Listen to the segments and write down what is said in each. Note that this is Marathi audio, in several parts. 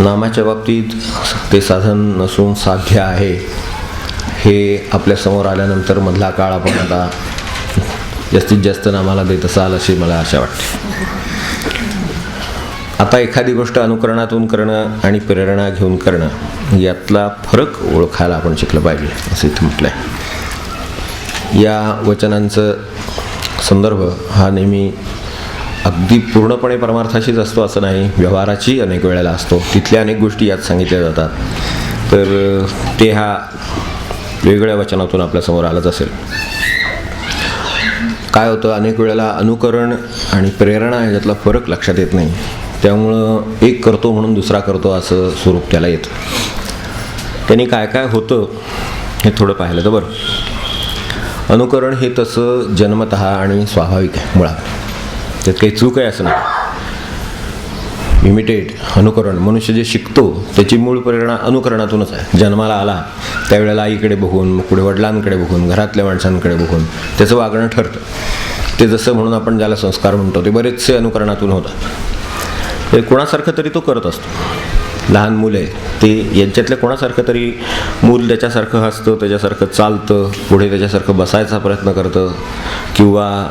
नामाच्या बाबतीत ते साधन नसून साध्य आहे. हे आपल्यासमोर आल्यानंतर मधला काळ आपण आता जास्तीत जास्त नामाला देत असाल अशी मला आशा वाटते. आता एखादी गोष्ट अनुकरणातून करणं आणि प्रेरणा घेऊन करणं यातला फरक ओळखायला आपण शिकलं पाहिजे असं इथं म्हटलं आहे या वचनांचं संदर्भ हा नेहमी अगदी पूर्णपणे परमार्थाशीच असतो असं नाही. व्यवहाराची अनेक वेळेला असतो. तिथल्या अनेक गोष्टी यात सांगितल्या जातात. तर ते हा वेगळ्या वचनातून आपल्यासमोर आलंच असेल. काय होतं? अनेक वेळेला अनुकरण आणि प्रेरणा ह्याच्यातला फरक लक्षात येत नाही. त्यामुळं एक करतो म्हणून दुसरा करतो असं स्वरूप त्याला येतं. त्यांनी काय काय होतं हे थोडं पाहिलं तर बरं. अनुकरण हे तसं जन्मत आणि स्वाभाविक आहे मुळात. त्यात काही चूक आहे असं नाही. इमिटेट अनुकरण मनुष्य जे शिकतो त्याची मूळ प्रेरणा अनुकरणातूनच आहे. जन्माला आला त्यावेळेला आईकडे बघून मग पुढे वडिलांकडे बघून घरातल्या माणसांकडे बघून त्याचं वागणं ठरतं. ते जसं म्हणून आपण ज्याला संस्कार म्हणतो ते बरेचसे अनुकरणातून होतात. ते कोणासारखं तरी तो करत असतो. लहान मुलं आहे ते यांच्यातल्या कोणासारखं तरी मूल त्याच्यासारखं हसतं त्याच्यासारखं चालतं पुढे त्याच्यासारखं बसायचा प्रयत्न करतं किंवा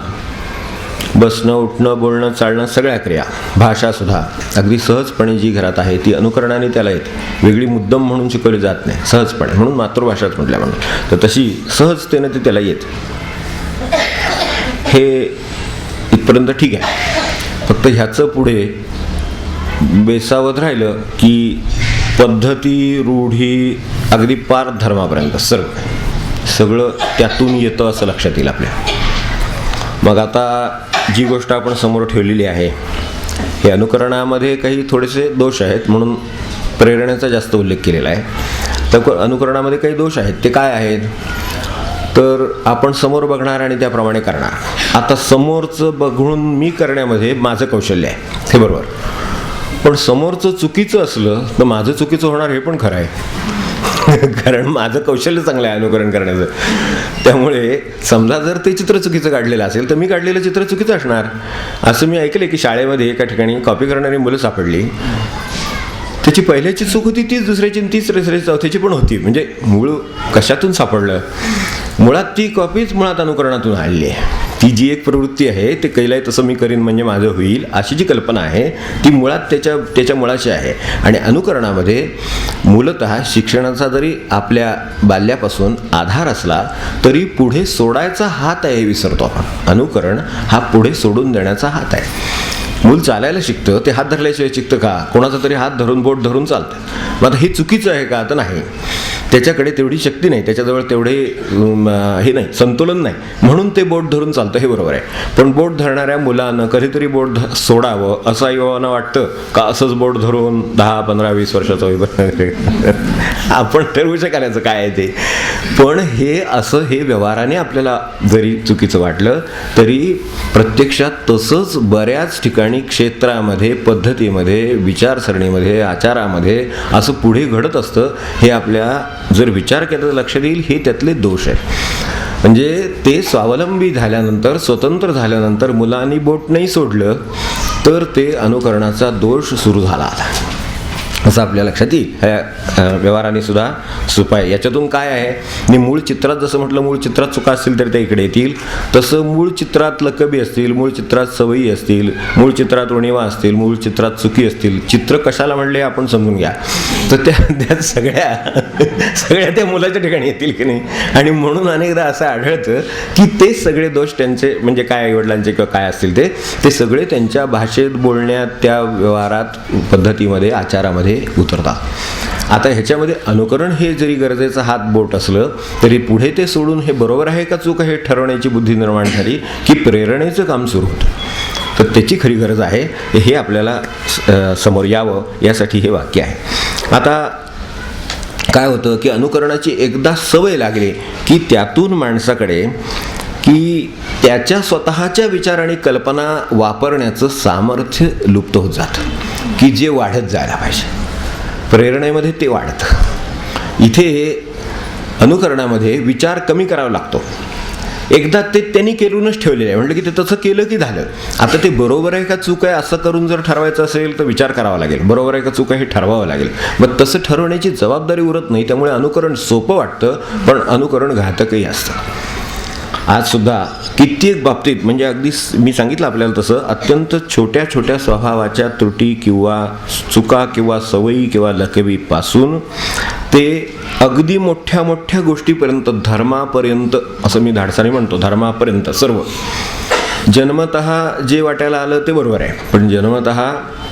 बसणं उठणं बोलणं चालणं सगळ्या क्रिया. भाषासुद्धा अगदी सहजपणे जी घरात आहे ती अनुकरणाने त्याला येते. वेगळी मुद्दम म्हणून शिकवली जात नाही. सहजपणे. म्हणून मातृभाषाच म्हटल्या म्हणून. तर तशी सहजतेनं ती त्याला येते. हे इथपर्यंत ठीक आहे. फक्त ह्याचं पुढे बेसावत राहिलं की पद्धती रूढी अगदी पार धर्मापर्यंत सर्व. सगळं त्यातून येतं असं लक्षात येईल आपल्या. मग आता जी गोष्ट आपण समोर ठेवलेली आहे हे अनुकरणामध्ये काही थोडेसे दोष आहेत म्हणून प्रेरणेचा जास्त उल्लेख केलेला आहे. तर अनुकरणामध्ये काही दोष आहेत ते काय आहेत? तर आपण समोर बघणार आणि त्याप्रमाणे करणार. आता समोरचं बघून मी करण्यामध्ये माझं कौशल्य आहे हे बरोबर. पण समोरचं चुकीचं असलं तर माझं चुकीचं होणार हे पण खरं आहे. कारण माझं कौशल्य चांगलं आहे अनुकरण करण्याचं. त्यामुळे समजा जर ते चित्र चुकीचं काढलेलं असेल तर मी काढलेलं चित्र चुकीचं असणार. असं मी ऐकलं की शाळेमध्ये एका ठिकाणी कॉपी करणारी मुलं सापडली. त्याची पहिल्याची चूक होती तीच दुसऱ्याची आणि तीच तिसऱ्याची चौथ्याची पण होती. म्हणजे मूळ कशातून सापडलं? मुळात ती कॉपीच मुळात अनुकरणातून आलेली आहे. ती जी एक प्रवृत्ती आहे ते कैलाय तसं मी करीन म्हणजे माझं होईल अशी जी कल्पना आहे ती मुळात त्याच्या त्याच्या मुळाशी आहे. आणि अनुकरणामध्ये मूलत शिक्षणाचा जरी आपल्या बाल्यापासून आधार असला तरी पुढे सोडायचा हात आहे हे विसरतो आपण. अनुकरण हा पुढे सोडून देण्याचा हात आहे. मूल चालायला शिकतं ते हात धरल्याशिवाय शिकतं का? कोणाचा तरी हात धरून बोट धरून चालतं. मग आता हे चुकीचं आहे का? तर नाही. त्याच्याकडे तेवढी शक्ती नाही. त्याच्याजवळ तेवढे हे नाही संतुलन नाही. म्हणून ते बोट धरून चालतं हे बरोबर आहे. पण बोट धरणाऱ्या मुलानं कधीतरी बोट ध- सोडावं असं युवाना वाटतं का असंच बोट धरून दहा पंधरा वीस वर्षाचं होईपर्यंत आपण ठरवू शकायचं काय आहे ते. पण हे असं हे व्यवहाराने आपल्याला जरी चुकीचं वाटलं तरी प्रत्यक्षात तसंच बऱ्याच ठिकाणी क्षेत्रामध्ये पद्धतीमध्ये विचारसरणीमध्ये आचारामध्ये असं पुढे घडत असतं हे आपल्या जर विचार केला तर लक्षात येईल हे त्यातले दोष आहेत. म्हणजे ते स्वावलंबी झाल्यानंतर स्वतंत्र झाल्यानंतर मुलांनी बोट नाही सोडलं तर ते अनुकरणाचा दोष सुरू झाला आता. असं आपल्या लक्षात येईल. ह्या व्यवहाराने सुद्धा सुपाय याच्यातून काय आहे? मी मूळ चित्रात जसं म्हटलं मूळ चित्रात चुका असतील तर त्या इकडे येतील. तसं मूळ चित्रात लकबी असतील मूळ चित्रात सवयी असतील मूळ चित्रात उणिवा असतील मूळ चित्रात चुकी असतील चित्र कशाला म्हणले आपण समजून घ्या. तर त्या त्या सगळ्या सगळ्या त्या मुलाच्या ठिकाणी येतील की नाही? आणि म्हणून अनेकदा असं आढळतं की ते सगळे दोष त्यांचे म्हणजे काय आईवडिलांचे किंवा काय असतील ते ते सगळे त्यांच्या भाषेत बोलण्यात त्या व्यवहारात पद्धतीमध्ये आचारामध्ये उतरतात. आता ह्याच्यामध्ये अनुकरण हे जरी गरजेचं हात बोट असलं तरी पुढे ते सोडून हे बरोबर आहे का चूक हे ठरवण्याची बुद्धी निर्माण झाली की प्रेरणेचं काम सुरू होतं. तर त्याची खरी गरज आहे हे आपल्याला समोर यावं यासाठी हे वाक्य आहे. आता काय होतं की अनुकरणाची एकदा सवय लागली की त्यातून माणसाकडे की त्याच्या स्वतःच्या विचार आणि कल्पना वापरण्याचं सामर्थ्य लुप्त होत जातं की जे वाढत जायला पाहिजे. प्रेरणेमध्ये ते वाढतं. इथे अनुकरणामध्ये विचार कमी करावा लागतो. एकदा ते त्यांनी केलूनच ठेवलेलं आहे. म्हटलं की ते तसं केलं की झालं. आता ते बरोबर आहे का चूक आहे असं करून जर ठरवायचं असेल तर विचार करावा लागेल. बरोबर आहे का चूक आहे हे ठरवावं लागेल. मग तसं ठरवण्याची जबाबदारी उरत नाही. त्यामुळे अनुकरण सोपं वाटतं पण अनुकरण घातकही असतं. आज सुद्धा कित्येक बाबतीत म्हणजे अगदी मी सांगितलं आपल्याला तसं अत्यंत छोट्या छोट्या स्वभावाच्या त्रुटी किंवा चुका किंवा सवयी किंवा लकबीपासून ते अगदी मोठ्या मोठ्या गोष्टीपर्यंत धर्मापर्यंत असं मी धाडसाने म्हणतो धर्मापर्यंत सर्व. जन्मत जे वाटायला आलं ते बरोबर आहे. पण जन्मत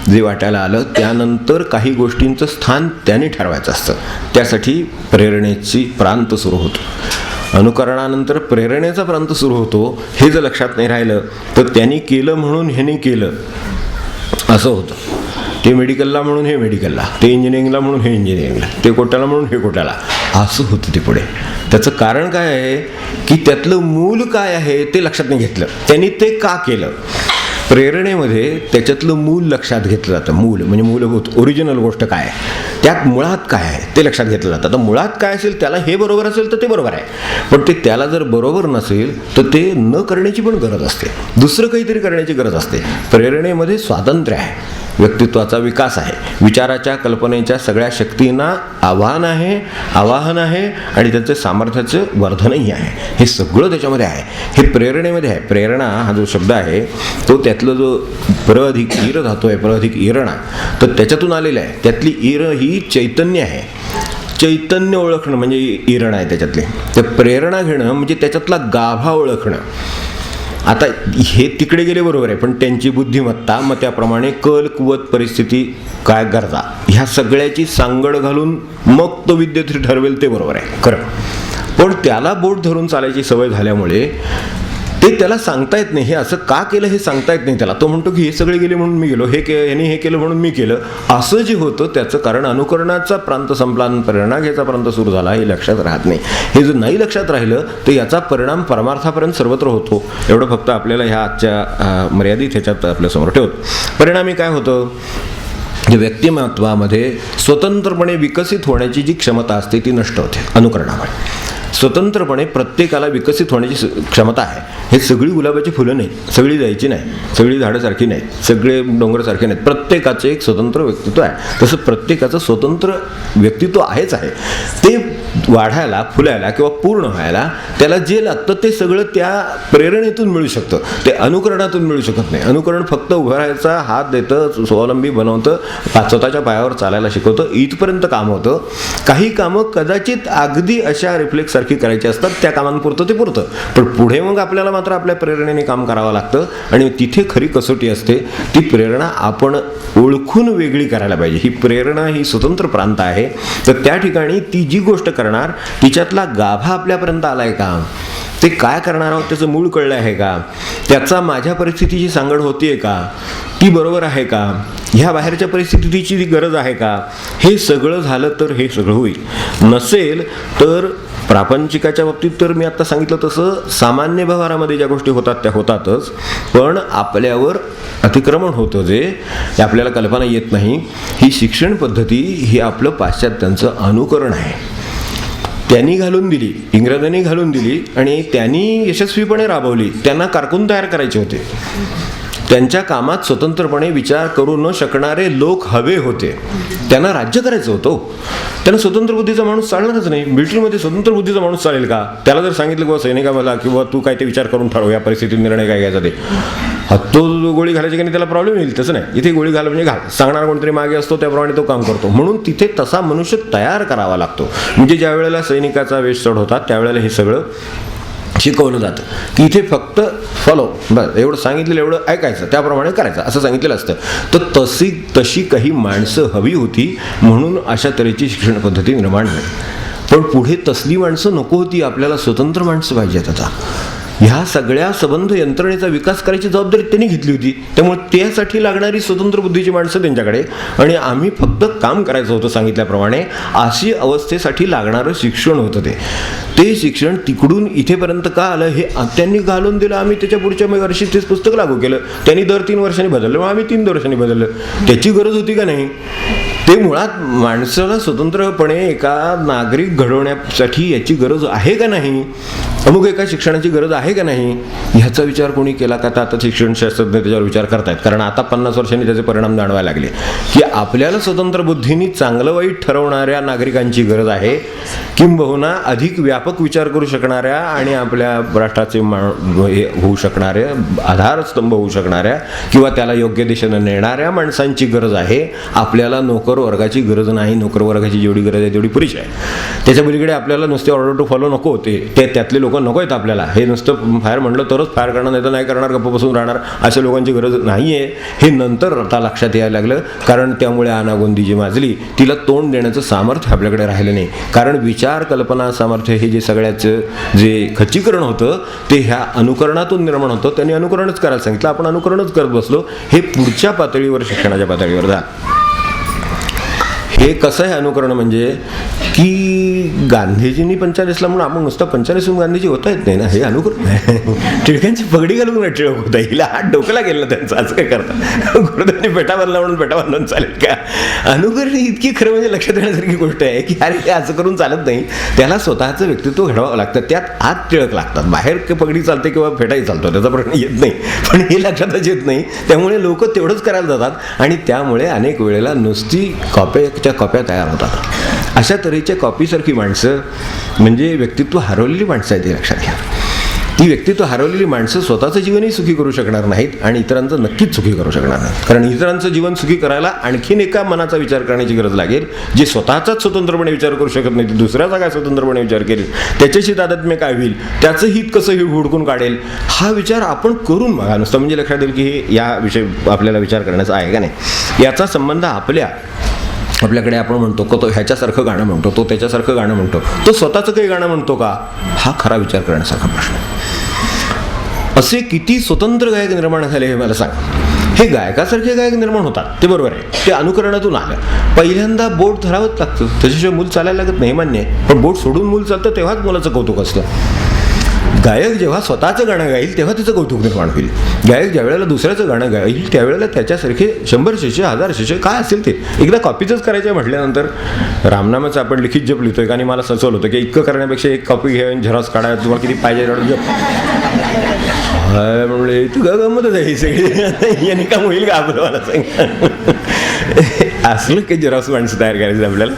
जे वाटायला आलं त्यानंतर काही गोष्टींचं स्थान त्याने ठरवायचं असतं. त्यासाठी प्रेरणेची प्रांत सुरू होतो. अनुकरणानंतर प्रेरणेचा प्रांत सुरू होतो. हे जर लक्षात नाही राहिलं तर त्यांनी केलं म्हणून ह्याने केलं. असं होतं. ते मेडिकलला म्हणून हे मेडिकलला. ते इंजिनिअरिंगला म्हणून हे इंजिनिअरिंगला. ते कोट्याला म्हणून हे कोट्याला. असं होतं ते पुढे. त्याचं कारण काय आहे? की त्यातलं मूल काय आहे ते लक्षात नाही घेतलं. त्यांनी ते का केलं? प्रेरणेमध्ये त्याच्यातलं मूल लक्षात घेतलं जातं. मूल म्हणजे मूलभूत ओरिजिनल गोष्ट काय आहे? त्यात मुळात काय आहे ते लक्षात घेतलं जातं. आता मुळात काय असेल त्याला हे बरोबर असेल तर ते बरोबर आहे. पण ते त्याला जर बरोबर नसेल तर ते न करण्याची पण गरज असते. दुसरं काहीतरी करण्याची गरज असते. प्रेरणेमध्ये स्वातंत्र्य आहे. व्यक्तित्वाचा विकास आहे. विचाराच्या कल्पनेच्या सगळ्या शक्तींना आव्हान आहे आवाहन आहे आणि त्याचं सामर्थ्याचं वर्धनही आहे. हे सगळं त्याच्यामध्ये आहे. हे प्रेरणेमध्ये आहे. प्रेरणा हा जो शब्द आहे तो त्यातलं जो प्र अधिक ईर धातू आहे प्र अधिक इरणा तर त्याच्यातून आलेला आहे. त्यातली ईर ही चैतन्य आहे. चैतन्य ओळखणं म्हणजे इरण आहे त्याच्यातले. तर प्रेरणा घेणं म्हणजे त्याच्यातला गाभा ओळखणं. आता हे तिकडे गेले बरोबर आहे पण त्यांची बुद्धिमत्ता मग त्याप्रमाणे कल कुवत परिस्थिती काय गरजा? ह्या सगळ्याची सांगड घालून मग तो विद्यार्थी ठरवेल ते बरोबर आहे. खरं. पण त्याला बोट धरून चालायची सवय झाल्यामुळे हे त्याला सांगता येत नाही. हे असं का केलं हे सांगता येत नाही त्याला. तो म्हणतो की हे सगळे गेले म्हणून मी गेलो. हे के यांनी हे केलं म्हणून मी केलं. असं जे होतं त्याचं कारण अनुकरणाचा प्रांत संपला प्रेरणा घ्यायचा प्रांत सुरू झाला हे लक्षात राहत नाही. हे जर नाही लक्षात राहिलं तर याचा परिणाम परमार्थापर्यंत सर्वत्र होतो. एवढं फक्त आपल्याला ह्या आजच्या मर्यादित ह्याच्यात आपल्यासमोर ठेवतो. परिणामी काय होतं? जे व्यक्तिमत्वामध्ये स्वतंत्रपणे विकसित होण्याची जी क्षमता असते ती नष्ट होते अनुकरणामुळे. स्वतंत्रपणे प्रत्येकाला विकसित होण्याची क्षमता आहे. हे सगळी गुलाबाची फुलं नाही सगळी जायची नाही. सगळी झाडं सारखी नाहीत. सगळे डोंगरसारखे नाहीत. प्रत्येकाचं एक स्वतंत्र व्यक्तित्व आहे. तसं प्रत्येकाचं स्वतंत्र व्यक्तित्व आहेच आहे. ते वाढायला फुलायला किंवा पूर्ण व्हायला त्याला जे लागतं ते सगळं त्या प्रेरणेतून मिळू शकतं. ते अनुकरणातून मिळू शकत नाही. अनुकरण फक्त उभं राहायचा हात देतं स्वावलंबी बनवतं स्वतःच्या पायावर चालायला शिकवतं इथपर्यंत काम होतं. काही कामं कदाचित अगदी अशा रिफ्लेक्स सारखी करायची असतात त्या कामांपुरतं ते पुरतं. पण पुढे मग आपल्याला मात्र आपल्या प्रेरणेने काम करावं लागतं आणि तिथे खरी कसोटी असते ती प्रेरणा आपण ओळखून वेगळी करायला पाहिजे. ही प्रेरणा ही स्वतंत्र प्रांत आहे. तर त्या ठिकाणी ती जी गोष्ट करणार तिच्यातला गाभा आपल्यापर्यंत आलाय का? ते काय करणार आहोत त्याचं मूळ कळलं आहे का? त्याचा माझ्या परिस्थितीची सांगड होतीये का? ती बरोबर आहे का? ह्या बाहेरच्या परिस्थितीची गरज आहे का? हे सगळं झालं तर हे सगळं होईल. नसेल तर प्रापंचिकाच्या बाबतीत तर मी आता सांगितलं तसं सामान्य व्यवहारामध्ये ज्या गोष्टी होतात त्या होतातच पण आपल्यावर अतिक्रमण होतं जे हे आपल्याला कल्पना येत नाही. ही शिक्षण पद्धती ही आपलं पाश्चात्यांचं अनुकरण आहे. त्यांनी घालून दिली इंग्रजांनी घालून दिली आणि त्यांनी यशस्वीपणे राबवली. त्यांना कारकून तयार करायचे होते. त्यांच्या कामात स्वतंत्रपणे विचार करू न शकणारे लोक हवे होते. त्यांना राज्य करायचं होतं हो. त्यांना स्वतंत्र बुद्धीचा माणूस चालणारच नाही. मिलिटरीमध्ये स्वतंत्र बुद्धीचा माणूस चालेल का? त्याला जर सांगितलं किंवा सैनिका मला किंवा तू काय ते विचार करून ठरव या परिस्थितीत निर्णय काय घ्यायचा ते. हत्तो तो जो गोळी घालायची की नाही त्याला प्रॉब्लेम येईल तसं नाही. इथे गोळी घाल म्हणजे घाल. सांगणार कोणतरी मागे असतो त्याप्रमाणे तो काम करतो. म्हणून तिथे तसा मनुष्य तयार करावा लागतो. म्हणजे ज्या वेळेला सैनिकाचा वेश चढ होता त्यावेळेला हे सगळं शिकवलं जातं. की इथे फक्त फॉलो बस एवढं सांगितलेलं एवढं ऐकायचं त्याप्रमाणे करायचं असं सांगितलेलं असतं. तर तशी तशी काही माणसं हवी होती म्हणून अशा तऱ्हेची शिक्षण पद्धती निर्माण झाली. पण पुढे तसली माणसं नको होती आपल्याला स्वतंत्र माणसं पाहिजेत आता. ह्या सगळ्या संबंध यंत्रणेचा विकास करायची जबाबदारी त्यांनी घेतली होती. त्यामुळे त्यासाठी लागणारी स्वतंत्र बुद्धीची माणसं त्यांच्याकडे. आणि आम्ही फक्त काम करायचं होतं सांगितल्याप्रमाणे अशी अवस्थेसाठी लागणारं शिक्षण होतं ते. ते शिक्षण तिकडून इथेपर्यंत का आलं हे त्यांनी घालून दिलं. आम्ही त्याच्या पुढच्या वर्षी तेच पुस्तक लागू केलं. त्यांनी दर तीन वर्षांनी बदललं. मग आम्ही तीन वर्षांनी बदललं. त्याची गरज होती का नाही? ते मुळात माणसाला स्वतंत्रपणे एका नागरिक घडवण्यासाठी याची गरज आहे का नाही? अमुक एका शिक्षणाची गरज आहे का नाही? ह्याचा विचार कोणी केला का? तर आता शिक्षण शास्त्रज्ञ त्याच्यावर विचार करतायत. कारण आता पन्नास वर्षांनी त्याचे परिणाम जाणवायला लागले. की आपल्याला स्वतंत्र बुद्धीने चांगलं वाईट ठरवणाऱ्या नागरिकांची गरज आहे. किंबहुना अधिक व्यापक विचार करू शकणाऱ्या आणि आपल्या राष्ट्राचे मा- हे होऊ शकणाऱ्या आधारस्तंभ होऊ शकणाऱ्या किंवा त्याला योग्य दिशेनं नेणाऱ्या माणसांची गरज आहे. आपल्याला नोकर वर्गाची गरज नाही. नोकर वर्गाची जेवढी गरज आहे तेवढी पुरेशी आहे. त्याच्या पलीकडे आपल्याला नुसते ऑर्डर टू फॉलो नको होते. ते त्यातले लोक नको आहेत आपल्याला. हे नुसतं फायर म्हणलं तरच फायर करणार नाही तर नाही करणार गप्प बसून राहणार अशा लोकांची गरज नाही आहे हे नंतर आता लक्षात यायला लागलं कारण त्यामुळे अनागोंदी जी माजली तिला तोंड देण्याचं सामर्थ्य आपल्याकडे राहिलं नाही. कारण विचार कल्पना सामर्थ्य हे जे सगळ्याचं जे खच्चीकरण होतं ते ह्या अनुकरणातून निर्माण होतं. त्यांनी अनुकरणच करायला सांगितलं. आपण अनुकरणच करत बसलो. हे पुढच्या पातळीवर शिक्षणाच्या पातळीवर जा. हे कसं आहे अनुकरण म्हणजे की गांधीजींनी पंचाळीसला म्हणून आपण नुसतं पंचाळीसून गांधीजी होता येत नाही ना हे अनुकूल नाही. टिळकांची पगडी घालून टिळक होता. हिला हात डोक्याला गेलं त्यांचं असं काय करता? गुरुदांनी पेटा बांधला म्हणून पेटा चालेल का? अनुकरण ही इतकी खरं म्हणजे लक्षात येण्यासारखी गोष्ट आहे की अरे हे असं करून चालत नाही. त्याला स्वतःचं व्यक्तित्व घडवावं लागतं. त्यात आत टिळक लागतात. बाहेर पगडी चालते किंवा फेटाही चालतो त्याचा प्रश्न येत नाही. पण हे लक्षातच येत नाही. त्यामुळे लोक तेवढंच करायला जातात आणि त्यामुळे अनेक वेळेला नुसती कॉप्याच्या कॉप्या तयार होतात. अशा तऱ्हेच्या कॉपीसारखी माणसं म्हणजे व्यक्तित्व हरवलेली माणसं आहेत हे लक्षात घ्या. ती व्यक्तित्व हरवलेली माणसं स्वतःचं जीवनही सुखी करू शकणार नाहीत आणि इतरांचं नक्कीच सुखी करू शकणार नाहीत. कारण इतरांचं जीवन सुखी करायला आणखीन एका मनाचा विचार करण्याची गरज लागेल. जे स्वतःचाच स्वतंत्रपणे विचार करू शकत नाही दुसऱ्याचा काय स्वतंत्रपणे विचार करेल त्याच्याशी तादात्म्य काय होईल त्याचं हित कसं हे हुडकून काढेल हा विचार आपण करून बघा. नुसतं म्हणजे लक्षात येईल की हे या विषयी आपल्याला विचार करण्याचा आहे का नाही. याचा संबंध आपल्या आपल्याकडे आपण म्हणतो का तो ह्याच्यासारखं गाणं म्हणतो तो त्याच्यासारखं गाणं म्हणतो तो स्वतःचं काही गाणं म्हणतो का? हा खरा विचार करण्यासारखा प्रश्न आहे. असे किती स्वतंत्र गायक निर्माण झाले हे मला सांग. हे गायकासारखे गायक निर्माण होतात ते बरोबर आहे. ते अनुकरणातून आलं. पहिल्यांदा बोट धरावंच लागतं. त्याच्याशिवाय मूल चालायला लागत नाही मान्य आहे. पण बोट सोडून मूल चालतं तेव्हाच मुलाचं कौतुक असतं. गायक जेव्हा स्वतःचं गाणं गाईल तेव्हा तिचं कौतुक निर्माण होईल. गायक ज्या वेळेला दुसऱ्याचं गाणं गाईल त्यावेळेला त्याच्यासारखे शंभर शिष्य हजार शिष्य काय असेल ते? एकदा कॉपीचंच करायचं म्हटल्यानंतर रामनामाचं आपण लिखित जप लिहितोय आणि मला सचवलं होतं की इतकं करण्यापेक्षा एक कॉपी घेऊन झेरॉक्स काढा तुम्हाला किती पाहिजे जप. हाय म्हणले तू गमतच आहे सगळी. यांनी काम होईल का आपलं मला सांग. असलं की झेरॉक्स माणसं तयार करायचं आपल्याला.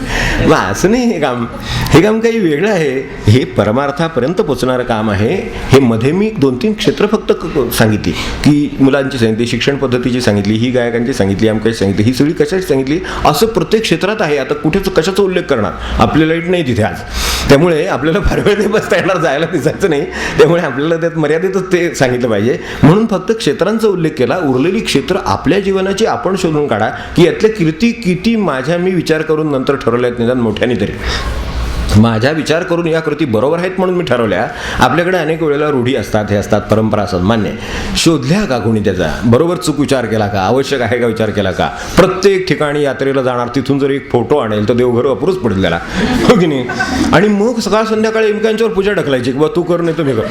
मग असं नाही हे काम. हे काम काही वेगळं आहे. हे परमार्थापर्यंत पोचणारं काम आहे. हे मध्ये मी दोन तीन क्षेत्र फक्त सांगितली. की मुलांची सांगितली शिक्षण पद्धतीची सांगितली ही गायकांची सांगितली आमकाची सांगितली ही सगळी कशाची सांगितली? असं प्रत्येक क्षेत्रात आहे. आता कुठेच कशाचा उल्लेख करणार? आपल्याला लाइट नाही तिथे आज. त्यामुळे आपल्याला फार वेळ बसता येणार जायला दिसायचं नाही. त्यामुळे आपल्याला त्यात मर्यादेतच ते सांगितलं पाहिजे. म्हणून फक्त क्षेत्रांचा उल्लेख केला. उरलेली क्षेत्र आपल्या जीवनाची आपण शोधून काढा. की यातल्या कीर्ती किती माझ्या मी विचार करून नंतर ठरवल्यात निदान मोठ्याने तरी. माझ्या विचार करून या कृती बरोबर आहेत म्हणून मी ठरवल्या. आपल्याकडे अनेक वेळेला रूढी असतात हे असतात परंपरा असतात. मान्य शोधल्या का कोणी त्याचा? बरोबर चूक विचार केला का? आवश्यक आहे का विचार केला का? प्रत्येक ठिकाणी यात्रेला जाणार तिथून जर एक फोटो आणेल तर देवघर अपुरूच पडेल त्याला. हो की नाही? आणि मग सकाळ संध्याकाळी इमकांच्यावर पूजा ढकलायची. किंवा तू कर नाही तुम्ही कर.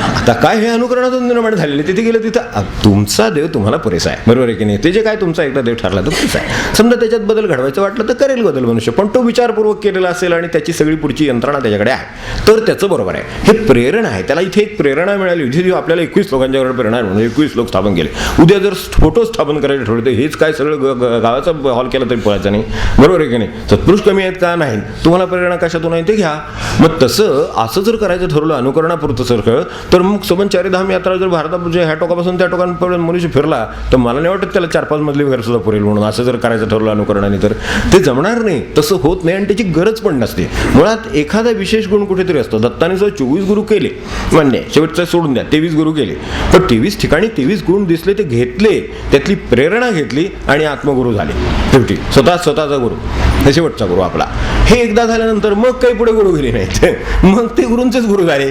आता काय हे अनुकरणातून निर्माण झालेले? तिथे गेलं तिथं तुमचा देव तुम्हाला पुरेसा आहे. बरोबर आहे की नाही? ते जे काय तुमचा एकदा देव ठरला तर पुरेसा आहे. समजा त्याच्यात बदल घडवायचं वाटलं तर करेल बदल मनुष्य. पण तो विचारपूर्वक केलेला असेल आणि त्याची सगळी पुढची यंत्रणा त्याच्याकडे आहे तर त्याचं बरोबर आहे. हे प्रेरणा आहे. त्याला इथे एक प्रेरणा मिळाली. होती आपल्याला एकवीस लोकांच्याकडे प्रेरणा म्हणून एकवीस लोक स्थापन केले. उद्या जर फोटो स्थापन करायचे ठरवले तर हेच काय सगळं ग- गावाचा हॉल केला तरी पळायचं नाही. बरोबर आहे की नाही? सत्पुरुष कमी आहेत का? नाही. तुम्हाला प्रेरणा कशातून आहे ते घ्या. मग तसं असं जर करायचं ठरवलं अनुकरणापुरतं सारखं तर मग सोबत चारिधाम यात्रा जर भारताच्या म्हणजे ह्या टोकापासून त्या टोकांपर्यंत मनुष्य फिरला तर मला नाही वाटत त्याला चार पाच मधली वगैरे सुद्धा पुरेल म्हणून. असं जर करायचं ठरवलं अनुकरणाने तर. ते जमणार नाही. तसं होत नाही आणि त्याची गरज पण नसते. मुळात एखादा विशेष गुण कुठेतरी असतो. दत्ताने जर चोवीस गुरु केले. मान्य शेवटचा शेवटचं सोडून द्या. तेवीस गुरु केले. पण तेवीस ठिकाणी तेवीस गुण दिसले ते घेतले. त्यातली प्रेरणा घेतली आणि आत्मगुरु झाले. शेवटी स्वतः स्वतःचा गुरु. हे शेवटचा गुरु आपला. हे एकदा झाल्यानंतर मग काही पुढे गुरु गेले नाहीत. मग ते गुरूंचेच गुरु झाले.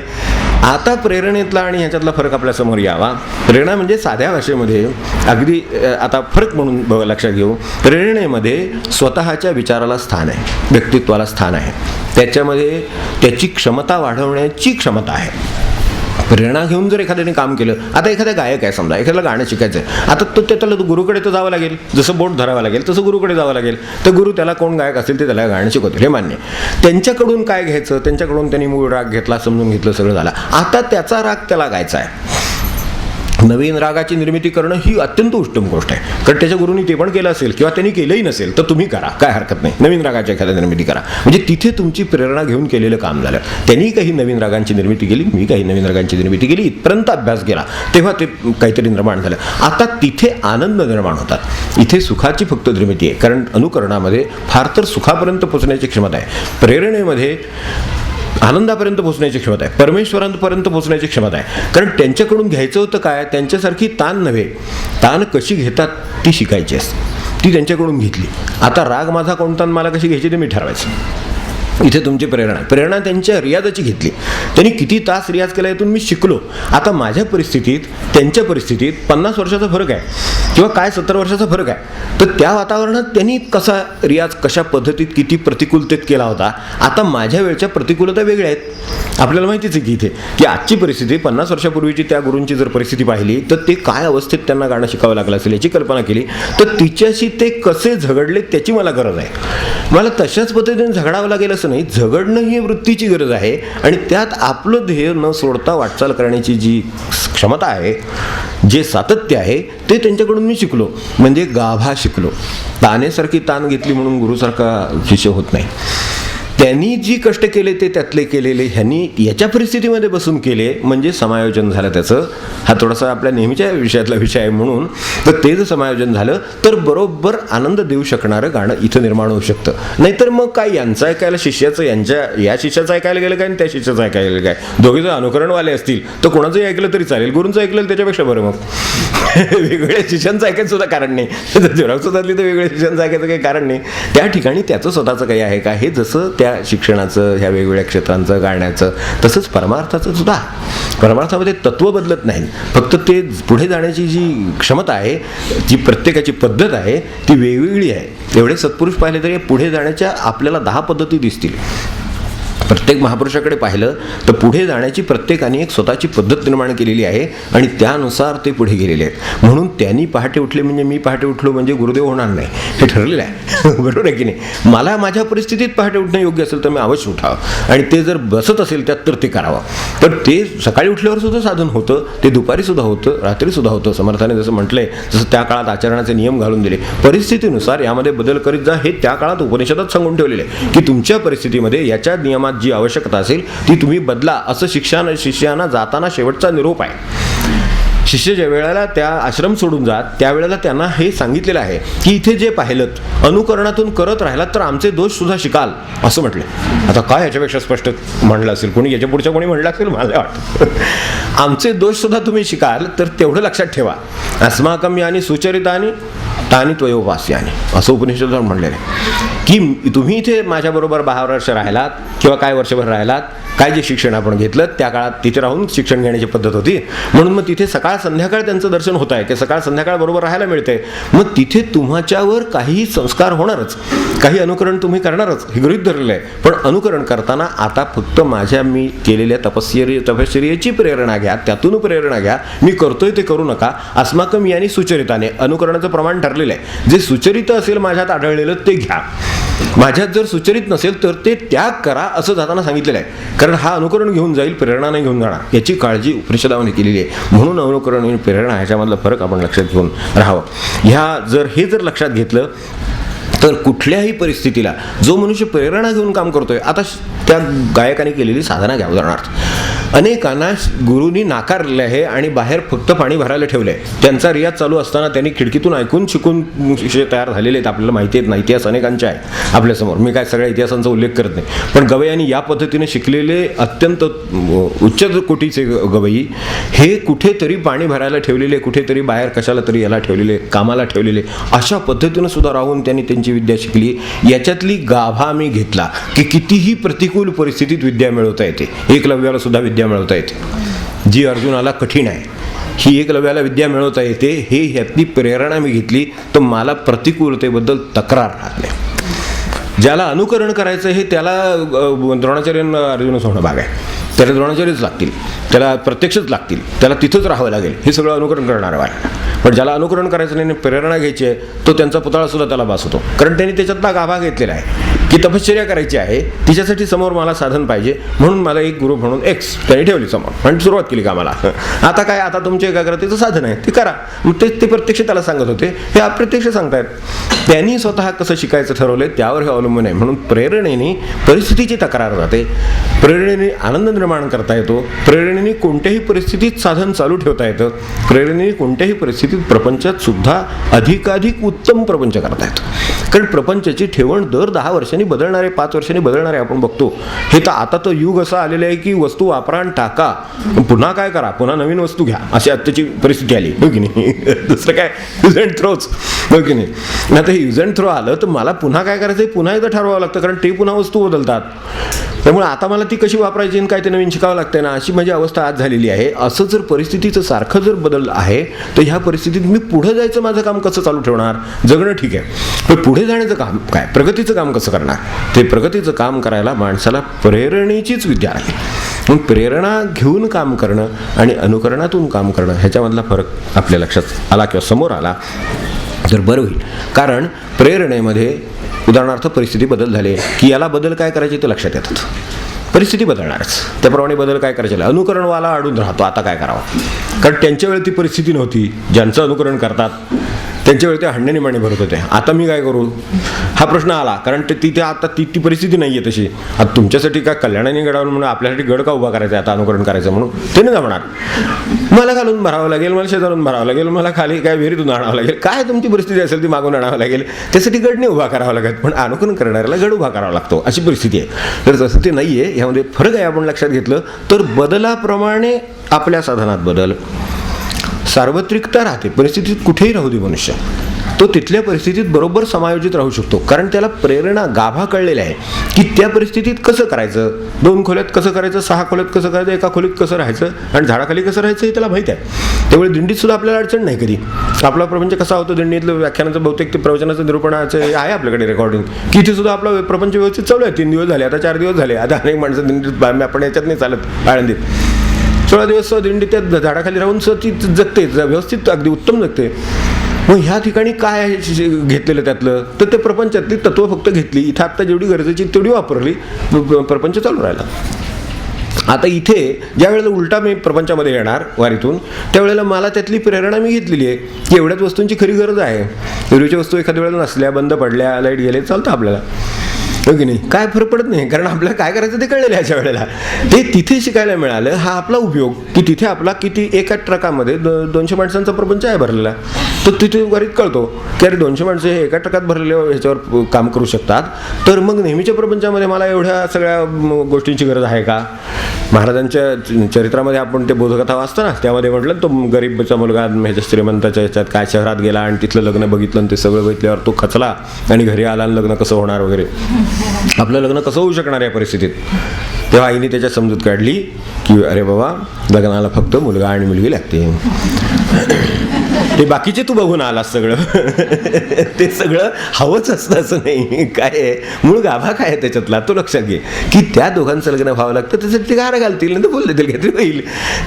आता प्रेरणेतला आणि ह्याच्यातला फरक आपल्यासमोर यावा. प्रेरणा म्हणजे साध्या भाषेमध्ये अगदी आता फरक म्हणून लक्षात घेऊ. प्रेरणेमध्ये स्वतःच्या विचाराला स्थान आहे. व्यक्तित्वाला स्थान आहे. त्याच्यामध्ये त्याची क्षमता वाढवण्याची क्षमता आहे. प्रेरणा घेऊन जर एखाद्याने काम केलं आता एखादा गायक आहे समजा एखाद्याला गाणं शिकायचं आहे आता तो त्याला गुरुकडे तर जावं लागेल जसं बोट धरावं लागेल तसं गुरुकडे जावं लागेल. तर गुरु त्याला कोण गायक असेल ते त्याला गाणं शिकवतील हे मान्य त्यांच्याकडून काय घ्यायचं? त्यांच्याकडून त्यांनी मूळ राग घेतला समजून घेतलं सगळं झालं. आता त्याचा राग त्याला गायचा आहे. नवीन रागाची निर्मिती करणं ही अत्यंत उत्तम गोष्ट आहे. कारण त्याच्या गुरुनी ते पण केलं असेल किंवा त्यांनी केलंही नसेल तर तुम्ही करा. काय हरकत नाही. नवीन रागाची एखाद्या निर्मिती करा. म्हणजे तिथे तुमची प्रेरणा घेऊन केलेलं काम झालं. त्यांनी काही नवीन रागांची निर्मिती केली मी काही नवीन रागांची निर्मिती केली इथपर्यंत अभ्यास केला. तेव्हा ते काहीतरी निर्माण झालं. आता तिथे आनंद निर्माण होतात. इथे सुखाची फक्त निर्मिती आहे. कारण अनुकरणामध्ये फार तर सुखापर्यंत पोहोचण्याची क्षमता आहे. प्रेरणेमध्ये आनंदापर्यंत पोहोचण्याची क्षमता आहे. परमेश्वरांपर्यंत पोहोचण्याची क्षमता आहे. कारण त्यांच्याकडून घ्यायचं होतं काय? त्यांच्यासारखी ताण नव्हे. ताण कशी घेतात? ती शिकायची असते. ती त्यांच्याकडून घेतली. आता राग माझा कोणता मला कशी घ्यायची ते मी ठरवायचं. इथे तुमची प्रेरणा प्रेरणा त्यांच्या रियाजाची घेतली. त्यांनी किती तास रियाज केला यातून मी शिकलो. आता माझ्या परिस्थितीत त्यांच्या परिस्थितीत पन्नास वर्षाचा फरक आहे किंवा काय सत्तर वर्षाचा फरक आहे. तर त्या वातावरणात त्यांनी कसा रियाज कशा पद्धतीत किती प्रतिकूलतेत केला होता? आता माझ्या वेळच्या प्रतिकूलता वेगळ्या आहेत. आपल्याला माहितीच आहे की इथे की आजची परिस्थिती पन्नास वर्षापूर्वीची त्या गुरूंची जर परिस्थिती पाहिली तर ते काय अवस्थेत त्यांना गाणं शिकावं लागलं असेल याची कल्पना केली. तर तिच्याशी ते कसे झगडले त्याची मला गरज आहे. मला तशाच पद्धतीने झगडावं लागेल असं नाही झगडणं ही वृत्तीची गरज आहे आणि त्यात आपलं ध्येय न सोडता वाटचाल करण्याची जी क्षमता आहे जे सातत्य आहे ते त्यांच्याकडून मी शिकलो. म्हणजे गाभा शिकलो. तानेसारखी ताण घेतली म्हणून गुरुसारखा शिष्य होत नाही. त्यांनी जी कष्ट केले ते त्यातले केलेले ह्यांनी याच्या परिस्थितीमध्ये बसून केले म्हणजे समायोजन झालं त्याचं. हा थोडासा आपल्या नेहमीच्या विषयातला विषय आहे म्हणून. तर ते जर समायोजन झालं तर बरोबर आनंद देऊ शकणारं गाणं इथं निर्माण होऊ शकतं. नाहीतर मग काय यांचं ऐकायला शिष्याचं यांच्या या शिष्याचं ऐकायला गेलं काय आणि त्या शिष्याचं ऐकायला गेलं काय? दोघे जर अनुकरणवाले असतील तर कोणाचंही ऐकलं तरी चालेल गुरूंचं ऐकलं त्याच्यापेक्षा बरं मग. वेगवेगळ्या शिष्यांचं ऐकायचं सुद्धा कारण नाही. देवराव सुद्धातली तर वेगळ्या शिष्यांचं ऐकायचं काही कारण नाही. त्या ठिकाणी त्याचं स्वतःचं काही आहे का? हे जसं त्या शिक्षणाचं ह्या वेगवेगळ्या क्षेत्रांचं गाण्याचं तसंच परमार्थाचं सुद्धा. परमार्थामध्ये तत्व बदलत नाही फक्त ते पुढे जाण्याची जी क्षमता आहे जी प्रत्येकाची पद्धत आहे ती वेगवेगळी आहे. एवढे सत्पुरुष पाहिले तरी पुढे जाण्याच्या आपल्याला दहा पद्धती दिसतील. प्रत्येक महापुरुषाकडे पाहिलं तर पुढे जाण्याची प्रत्येकाने एक स्वतःची पद्धत निर्माण केलेली आहे आणि त्यानुसार ते पुढे गेलेले आहेत. म्हणून त्यांनी पहाटे उठले म्हणजे मी पहाटे उठलो म्हणजे गुरुदेव होणार नाही. हे ठरलेलं आहे. बरोबर आहे की नाही? मला माझ्या परिस्थितीत पहाटे उठणं योग्य असेल तर मी अवश्य उठावं. आणि ते जर बसत असेल त्यात तर ते करावं. तर ते सकाळी उठल्यावर सुद्धा साधन होतं. ते दुपारी सुद्धा होतं. रात्री सुद्धा होतं. समर्थाने जसं म्हटलंय जसं त्या काळात आचरणाचे नियम घालून दिले. परिस्थितीनुसार यामध्ये बदल करीत जा हे त्या काळात उपनिषदात सांगून ठेवलेले आहे की तुमच्या परिस्थितीमध्ये याच्या नियमात जी आवश्यकता असेल ती तुम्ही बदला. असं शिक्षण शिष्यांना जाताना शेवटचा निरोप आहे. शिष्य ज्या वेळेला त्या आश्रम सोडून जात त्यावेळेला त्यांना हे सांगितलेलं आहे की इथे जे पाहिलं अनुकरणातून करत राहिलात तर आमचे दोष सुद्धा शिकाल असं म्हटले. आता काय याच्यापेक्षा स्पष्ट म्हणलं असेल? कोणी याच्या पुढच्या कोणी म्हणलं असेल? मला वाटतं. आमचे दोष सुद्धा तुम्ही शिकाल तर तेवढं लक्षात ठेवा. अस्माकम यानी सुचरितानी तानी त्वयोपास्यानी असं उपनिषद म्हणलेलं आहे. की तुम्ही इथे माझ्याबरोबर बारा वर्ष राहिलात किंवा काय वर्षभर राहिलात काय जे शिक्षण आपण घेतलं त्या काळात तिथे राहून शिक्षण घेण्याची पद्धत होती म्हणून मग तिथे सकाळ संध्याकाळ त्यांचं दर्शन होत आहे की सकाळ संध्याकाळ बरोबर राहायला मिळते. मग तिथे तुमच्यावर काही संस्कार होणारच काही अनुकरण तुम्ही करणारच हे गृहित धरलेलं आहे. पण अनुकरण करताना आता फक्त माझ्या मी केलेल्या तपस्यरी तपश्चर्याची प्रेरणा घ्या त्यातून प्रेरणा घ्या. मी करतोय ते करू नका. अस्माकम यांनी सुचरिताने अनुकरणाचं प्रमाण ठरलेलं आहे. जे सुचरित असेल माझ्यात आढळलेलं ते घ्या. माझ्यात जर सुचरित नसेल तर ते त्याग करा असं जाताना सांगितलेलं आहे. कारण हा अनुकरण घेऊन जाईल प्रेरणा नाही घेऊन जाणार. याची काळजी उपनिषदामध्ये केलेली आहे. म्हणून अनुकरण आणि प्रेरणा ह्याच्यामधला फरक आपण लक्षात घेऊन राहावं. ह्या जर हे जर लक्षात घेतलं तर कुठल्याही परिस्थितीला जो मनुष्य प्रेरणा घेऊन काम करतोय आता त्या गायकाने केलेली साधना घ्या उदाहरणार्थ. अनेकांना गुरुनी गुरूंनी नाकारलेलं आहे आणि बाहेर फक्त पाणी भरायला ठेवलंय. त्यांचा रियाज चालू असताना त्यांनी खिडकीतून ऐकून शिकून शिष्य तयार झालेले आहेत आपल्याला माहिती आहेत ना इतिहास अनेकांचे आहे आपल्यासमोर. मी काय सगळ्या इतिहासांचा उल्लेख करत नाही. पण गवयांनी या पद्धतीने शिकलेले अत्यंत उच्च कोटीचे गवई हे कुठेतरी पाणी भरायला ठेवलेले कुठेतरी बाहेर कशाला तरी याला ठेवलेले कामाला ठेवलेले अशा पद्धतीनं सुद्धा राहून त्यांनी त्यांची विद्या शिकली याच्यातली गाभा मी घेतला की कितीही प्रतिकूल परिस्थितीत विद्या मिळवता येते. एकलव्याला सुद्धा विद्या मिळवता येते. जी अर्जुनाला कठीण आहे ही एकलव्याला विद्या मिळवता येते हे ह्यातली प्रेरणा मी घेतली तर मला प्रतिकूलतेबद्दल तक्रार राहत. नाही ज्याला अनुकरण करायचं हे त्याला द्रोणाचार्य द्रोणाचार्यांना अर्जुनच होणं भाग आहे. त्याला द्रोणाचार्यच लागतील. त्याला प्रत्यक्षच लागतील. त्याला तिथंच राहावं लागेल. हे सगळं अनुकरण करणार आहे पण ज्याला अनुकरण करायचं नाही आणि प्रेरणा घ्यायची आहे तो त्यांचा पुतळा सुद्धा त्याला भास होतो. कारण त्यांनी त्याच्यातला गाभा घेतलेला आहे. की तपश्चर्या करायची आहे तिच्यासाठी समोर मला साधन पाहिजे म्हणून मला एक गुरु म्हणून एक्स त्यांनी ठेवली समोर. आणि सुरुवात केली कामाला. आता काय आता तुमच्या एकाग्रतेचं साधन आहे ते करा. मग ते ते प्रत्यक्ष त्याला सांगत होते. हे अप्रत्यक्ष सांगतायत. त्यांनी स्वतः कसं शिकायचं ठरवलंय त्यावर हे अवलंबून आहे. म्हणून प्रेरणेने परिस्थितीची तक्रार जाते. प्रेरणेने आनंद निर्माण करता येतो. प्रेरणेने कोणत्याही परिस्थितीत साधन चालू ठेवता येतं. प्रेरणेने कोणत्याही परिस्थितीत प्रपंचात सुद्धा अधिकाधिक उत्तम प्रपंच करता येतं. कारण प्रपंचाची ठेवण दर दहा वर्षांनी बदलणारे पाच वर्षांनी बदलणारे आपण बघतो. हे तर आता तर युग असं आलेलं आहे की वस्तू वापरा आणि टाका. पुन्हा काय करा? पुन्हा नवीन वस्तू घ्या. अशी आत्ताची परिस्थिती आली. हो की नाही? दुसरं काय? थ्रोच हो की नाही. आता युज अँड थ्रो आलं तर मला पुन्हा काय करायचं हे पुन्हा एकदा ठरवावं लागतं कारण ते पुन्हा वस्तू बदलतात. त्यामुळे आता मला ती कशी वापरायची आणि काय ते नवीन शिकावं लागतं ना अशी माझी अवस्था आज झालेली आहे. असं जर परिस्थितीचं सारखं जर बदल आहे तर ह्या परिस्थितीत मी पुढे जायचं माझं काम कसं चालू ठेवणार? जगणं ठीक आहे. पण पुढे जाण्याचं काम काय? प्रगतीचं काम कसं करणार? ते प्रगतीचं काम करायला माणसाला प्रेरणेचीच विद्या आहे. मग प्रेरणा घेऊन काम करणं आणि अनुकरणातून काम करणं ह्याच्यामधला फरक आपल्या लक्षात आला किंवा समोर आला तर बरं होईल. कारण प्रेरणेमध्ये उदाहरणार्थ परिस्थिती बदल झाली की याला बदल काय करायचे ते लक्षात येतात. परिस्थिती बदलणारच. त्याप्रमाणे बदल काय करायचे? अनुकरणवाला अडून राहतो. आता काय करावं? कारण त्यांच्या वेळी ती परिस्थिती नव्हती. ज्यांचं अनुकरण करतात त्यांच्या ते हंडे माणे भरत होते आता मी काय करू? हा प्रश्न आला. कारण ते तिथे आता ती ती परिस्थिती नाही आहे तशी. आता तुमच्यासाठी काय कल्याणाने गडावर म्हणून आपल्यासाठी गड का उभा करायचा आहे आता अनुकरण करायचं म्हणून? ते नाही जमणार. मला घालून भरावं लागेल मला शेजारून भरावं लागेल मला खाली काय विहिरीतून आणावं लागेल काय तुमची परिस्थिती असेल ती मागून आणावं लागेल त्यासाठी गडने उभा करावा लागेल. पण अनुकरण करणाऱ्याला गड उभा करावा लागतो अशी परिस्थिती आहे. तर तसं ते नाही आहे ह्यामध्ये फरक आहे आपण लक्षात घेतलं तर बदलाप्रमाणे आपल्या साधनात बदल. सार्वत्रिकता राहते. परिस्थितीत कुठेही राहू दे मनुष्य. तो तिथल्या परिस्थितीत बरोबर समायोजित राहू शकतो. कारण त्याला प्रेरणा गाभा कळलेला आहे की त्या परिस्थितीत कसं करायचं? दोन खोल्यात कसं करायचं? सहा खोल्यात कसं करायचं? एका खोलीत कसं राहायचं? आणि झाडाखाली कसं राहायचं हे त्याला माहीत आहे. त्यामुळे दिंडीत सुद्धा आपल्याला अडचण नाही कधी. आपला प्रपंच कसा होतो दिंडीतलं? व्याख्यानाचं बहुतेक ते प्रवचनाचं निरूपणाचं हे आहे आपल्याकडे रेकॉर्डिंग की इथे सुद्धा आपला प्रपंच व्यवस्थित चालू आहे. तीन दिवस झाले आता चार दिवस झाले. आता अनेक माणसं दिंडीत आपण याच्यात नाही चालत. आळंदीत. सोळा दिवस दिंडी त्या झाडाखाली राहून स ती जगते व्यवस्थित अगदी उत्तम जगते. मग ह्या ठिकाणी काय आहे घेतलेलं त्यातलं? तर ते प्रपंचातली तत्व फक्त घेतली. इथं आत्ता जेवढी गरजेची तेवढी वापरली. प्रपंच चालू राहिला. आता इथे ज्या वेळेला उलटा मी प्रपंचामध्ये येणार वारीतून त्यावेळेला मला त्यातली प्रेरणा मी घेतलेली आहे की एवढ्याच वस्तूंची खरी गरज आहे. एवढीच्या वस्तू एखाद्या वेळेला नसल्या बंद पडल्या लाइट गेले चालतं आपल्याला. हो की नाही? काय फरक पडत नाही कारण आपल्याला काय करायचं ते कळलेलं आहे अशा वेळेला. ते तिथे शिकायला मिळालं हा आपला उपयोग की तिथे आपला किती एका ट्रकामध्ये दोनशे माणसांचा प्रपंच आहे भरलेला. तर तिथे गरीत कळतो की अरे दोनशे माणसं हे एका ट्रकात भरलेल्या ह्याच्यावर काम करू शकतात. तर मग नेहमीच्या प्रपंचामध्ये मला एवढ्या सगळ्या गोष्टींची गरज आहे का? महाराजांच्या चरित्रामध्ये आपण ते बोधकथा वाचतो ना त्यामध्ये म्हटलं तो गरीबचा मुलगा ह्याच्या श्रीमंताच्या ह्याच्यात काय शहरात गेला आणि तिथलं लग्न बघितलं आणि ते सगळं बघितल्यावर तो खचला आणि घरी आला आणि लग्न कसं होणार वगैरे. आपलं लग्न कसं होऊ शकणार या परिस्थितीत? तेव्हा आईने त्याच्या समजूत काढली की अरे बाबा लग्नाला फक्त मुलगा आणि मुलगी लागते. ते बाकीचे तू बघून आलास सगळं. ते सगळं हवंच असतं असं नाही. काय आहे? मूळ गाभा काय आहे त्याच्यातला? तो लक्षात घे. की त्या दोघांचं लग्न व्हावं लागतं त्याच्यात ते गार घालतील नंतर बोल देतील काहीतरी होईल.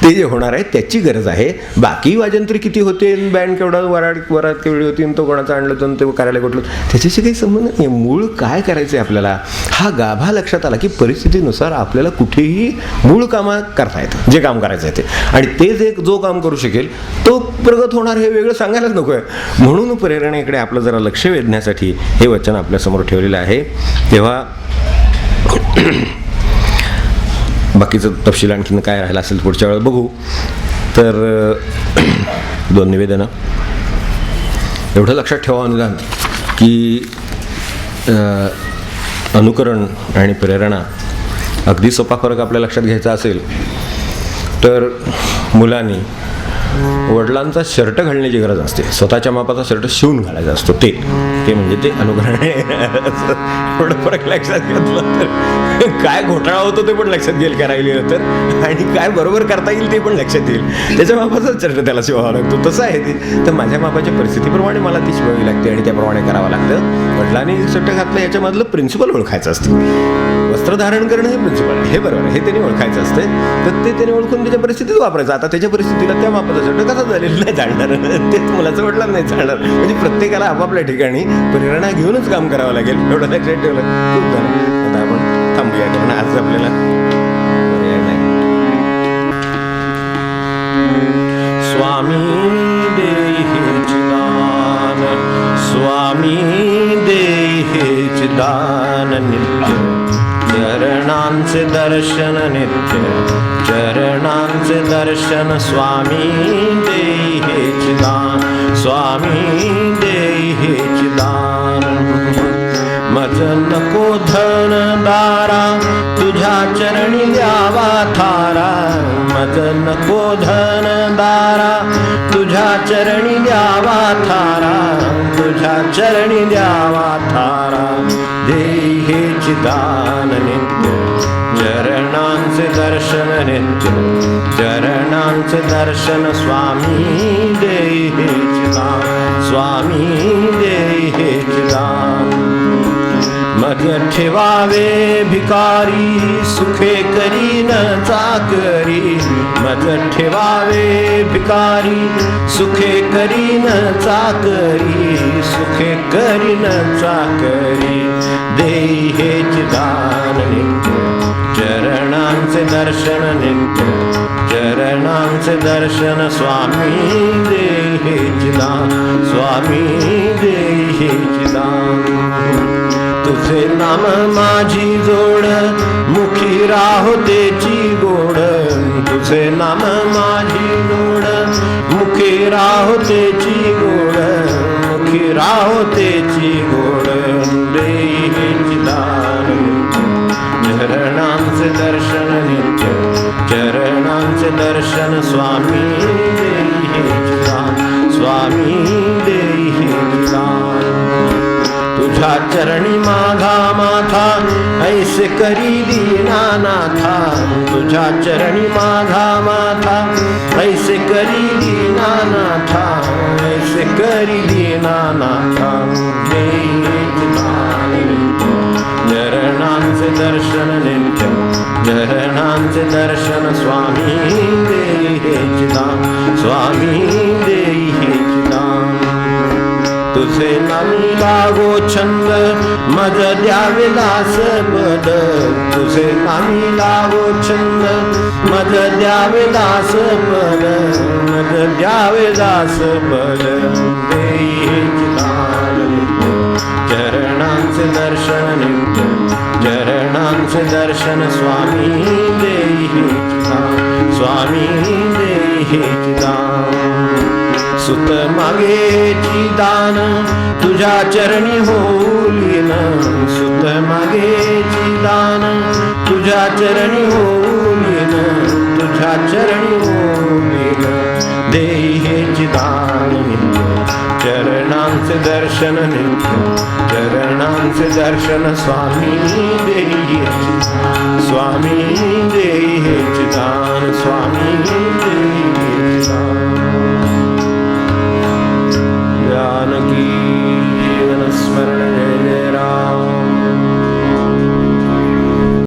ते जे होणार आहे त्याची गरज आहे. बाकी वाजंत्री किती होते बँड केवढा वराड वरात केवढी होती तो कोणाचा आणलं तर ते कार्यालय कुठलं त्याच्याशी काही संबंध नाही मूळ काय करायचं आहे आपल्याला? हा गाभा लक्षात आला की परिस्थितीनुसार आपल्याला कुठेही मूळ कामं करता येतं जे काम करायचं आहे ते. आणि ते जे जो काम करू शकेल तो प्रगत होणार हे वेगळं सांगायलाच नको आहे म्हणून प्रेरणेकडे आपलं जरा लक्ष वेधण्यासाठी हे वचन आपल्यासमोर ठेवलेलं आहे. तेव्हा बाकीचं तपशील आणखीन काय राहिलं असेल पुढच्या वेळेला बघू. तर दोन निवेदनं. एवढं लक्षात ठेवा अनुदान की अनुकरण आणि प्रेरणा अगदी सोपा फरक आपल्या लक्षात घ्यायचा असेल तर मुलांनी वडिलांचा शर्ट घालण्याची गरज असते. स्वतःच्या मापाचा शर्ट शिवून घालायचा असतो. ते. ते म्हणजे ते अनुकरण आहे एवढं फरक लक्षात घेतलं तर. काय घोटाळा होतो ते पण लक्षात घेईल करायला तर. आणि काय बरोबर करता येईल ते पण लक्षात येईल. त्याच्या मापाचा शर्ट त्याला शिवावा लागतो. तसं आहे ते. तर माझ्या मापाच्या परिस्थितीप्रमाणे मला ती शिवावी लागते आणि त्याप्रमाणे करावं लागतं. वडिलांनी शर्ट घातलं याच्यामधलं प्रिन्सिपल ओळखायचं असतं. वस्त्र धारण करणं हे प्रिन्सिपल आहे. हे बरोबर हे त्यांनी ओळखायचं असतं तर ते त्याने ओळखून त्याच्या परिस्थितीत वापरायचं. आता त्याच्या परिस्थितीला त्या वापरायचं शर्ट कसा झालेलं नाही जाणणार तेच मुलाचं वाटलं नाही जाणार म्हणजे प्रत्येकाला आपापल्या ठिकाणी प्रेरणा घेऊनच काम करावं लागेल. एवढं लक्षात ठेवलं. खूप झालं. आता आपण थांबूया. कारण आज आपल्याला पर्याय नाही. स्वामी देहेच दान स्वामी देहे चिदान नित्य. चरणांचे दर्शन नित्य चरणांचे दर्शन स्वामी देहेच दान स्वामी देहेच दान मज नको धन दारा तुझ्या चरणी द्यावा थारा. मज नको धन दारा तुझ्या चरणी द्यावा थारा. तुझ्या चरणी द्यावा थारा. देहे चिदाननित्य नित्य चरणां च दर्शन नित्य चरणां दर्शन स्वामी देहे चिदान स्वामी मग ठेवावे भिकारी सुखे करी न चाकरी. मज ठेवावे भिकारी सुखे करी न चाकरी. सुखे करी न चाकरी. दे दान नित्य चरणांचे दर्शन नित्य चरणांचे दर्शन स्वामी देहेच दान. स्वामी देहेच दान. तुझे नाम माझी जोड मुखी राहोतेची गोड. तुझे नाम माझी जोड मुखी राहोतेची गोड मुखी राहोतेची गोड. चरणांचे दर्शन नित्य चरणांचे दर्शन स्वामी स्वामी चरणी माझा माथा ऐसे करी दीनानाथा तुझ्या चरणी ऐसे करी दीनानाथा दान चरणांचे दर्शन दर्शन स्वामी दान स्वामी दान तुझे नामी गो छंद मज द्यावे दास पद तुझे नामी गो छंद मज द्यावे दास पद मज द्यावे दास पद चरणांचे दर्शन नित्य चरणांचे दर्शन स्वामी देही स्वामी देही दान सुत मागेची दान तुझ्या चरणी होलीन सुत मागेची दान तुझ्या चरणी होलीन तुझ्या चरणी होलीन देहेची दान चरणांचे दर्शन नित्य. चरणांचे दर्शन स्वामी देहेची स्वामी देहेच दान स्वामी aquí en las maneras.